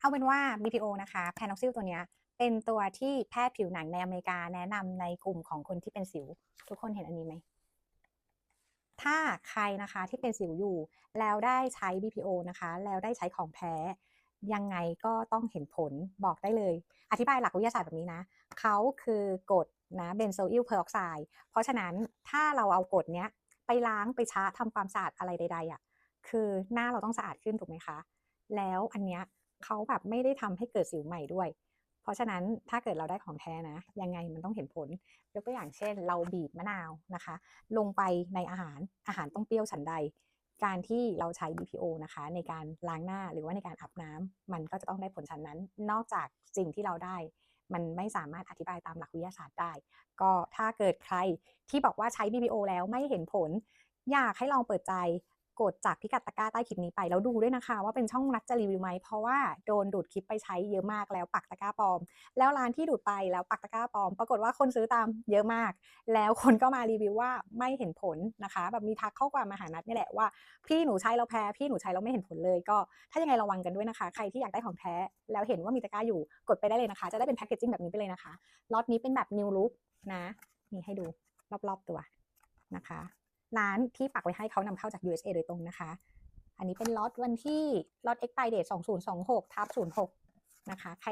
เอาเป็นว่า BPO นะคะแพนออกซิลตัวเนี้ยเป็นตัวที่แพทย์ผิวหนังในอเมริกาแนะนำในกลุ่มของคนที่เป็นสิว ทุกคนเห็นอันนี้ไหมถ้าใครนะคะที่เป็นสิวอยู่ แล้วได้ใช้ BPO นะคะ แล้วได้ใช้ของแพ้ยังไงก็ต้องเห็นผลบอกได้เลย อธิบายหลักวิทยาศาสตร์แบบนี้นะเขาคือกรดนะเบนโซอิลเพอร์ออกไซด์เพราะฉะนั้นถ้าเราเอากรดเนี้ยไปล้างไปชะทำความสะอาดอะไรใดๆอะคือหน้าเราต้องสะอาดขึ้นถูกไหมคะ แล้วอันเนี้ย เขาแบบไม่ได้ทำให้เกิดสิวใหม่ด้วย เพราะฉะนั้นถ้าเกิดเราได้ของแท้นะ ยังไงมันต้องเห็นผล ยกตัวอย่างเช่น เราบีบมะนาวนะคะ ลงไปในอาหารอาหารต้องเปรี้ยวฉันใด การที่เราใช้ BPO นะคะ ในการล้างหน้าหรือว่าในการอาบน้ำมันก็จะต้องได้ผลฉันนั้น นอกจากสิ่งที่เราได้มันไม่สามารถอธิบายตามหลักวิทยาศาสตร์ได้ ก็ถ้าเกิดใครที่บอกว่าใช้ BPO แล้วไม่เห็นผล อยากให้ลองเปิดใจ กดจากพิกัดตะกร้าใต้คลิปนี้ไปแล้วดูด้วยนะคะ ว่าเป็นช่องนัดจะรีวิวไหมเพราะว่าโดนดูดคลิปไปใช้เยอะมากแล้วปักตะกร้าปลอม แล้วร้านที่ดูดไปแล้วปักตะกร้าปลอม ปรากฏว่าคนซื้อตามเยอะมาก แล้วคนก็มารีวิวว่าไม่เห็นผลนะคะ แบบมีทักข้อความมาหานัดนี่แหละว่าพี่หนูใช้แล้วแพ้พี่หนูใช้แล้วไม่เห็นผลเลย ก็ถ้ายังไงระวังกันด้วยนะคะ ใครที่อยากได้ของแท้ แล้วเห็นว่ามีตะกร้าอยู่กดไปได้เลยนะคะ จะได้เป็นแพคเกจจิ้งแบบนี้ไปเลยนะคะล็อตนี้เป็นแบบ new look นะนี่ให้ดูรอบๆตัวนะคะ ร้านที่ฝากไว้ให้เขานำเข้าจาก USA โดยตรงนะคะ อันนี้เป็นล็อตวันที่ล็อต expire date 2026ทับ06 นะคะ ใคร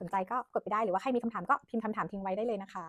สนใจก็กดไปได้หรือว่าใครมีคำถามก็พิมพ์คำถามทิ้งไว้ได้เลยนะคะ